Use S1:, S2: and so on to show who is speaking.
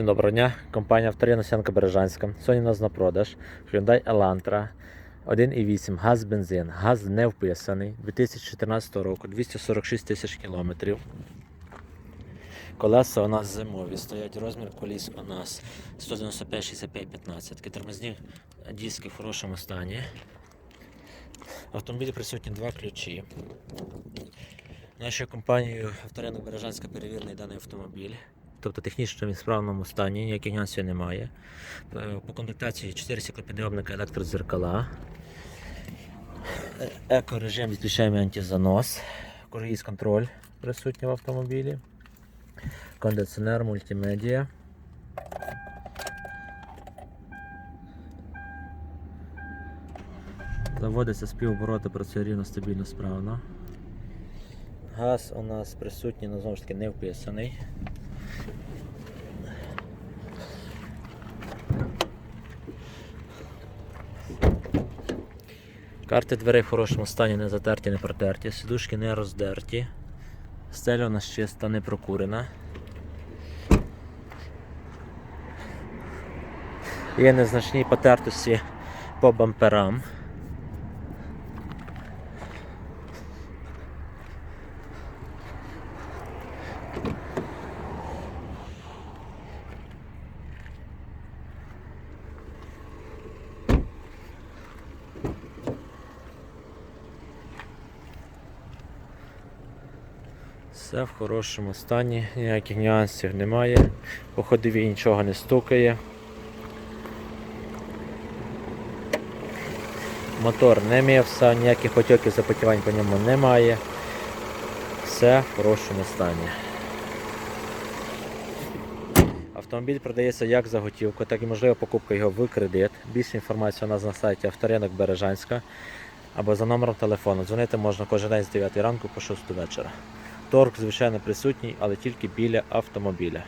S1: Доброго дня, компанія Авторія Сянка Бережанська. Сьогодні у нас на продаж Hyundai Elantra 1,8 газ бензин. Газ не вписаний 2014 року, 246 тисяч кілометрів. Колеса у нас зимові, стоять розмір коліс у нас 195 65 15 Тормозні диски в хорошому стані. В автомобілі присутні два ключі. Нашою компанією Авторинок Бережанська перевірений даний автомобіль. Тобто технічно в справному стані, ніяких нюансів немає. Е, По комплектації 4 стеклопідйомника електродзеркала. Е, Еко-режим відключаємо антизанос. Круїз контроль присутній в автомобілі. Кондиціонер, мультимедіа. Заводиться співобороти, працює рівно, стабільно, справно. Газ у нас присутній, але знову ж таки не вписаний. Карти дверей в хорошому стані, не затерті, не протерті, сидушки не роздерті. Стеля у нас чиста, не прокурена. Є незначні потертості по бамперам. Все в хорошому стані, ніяких нюансів немає. По ходові нічого не стукає. Мотор не мився, ніяких потьоків запотівань по ньому немає. Все в хорошому стані. Автомобіль продається як за готівку, так і можлива покупка його в кредит. Більше інформації у нас на сайті Авторинок Бережанська або за номером телефону. Дзвонити можна кожен день з 9 ранку по 6 вечора. Торг, звичайно, присутній, але тільки біля автомобіля.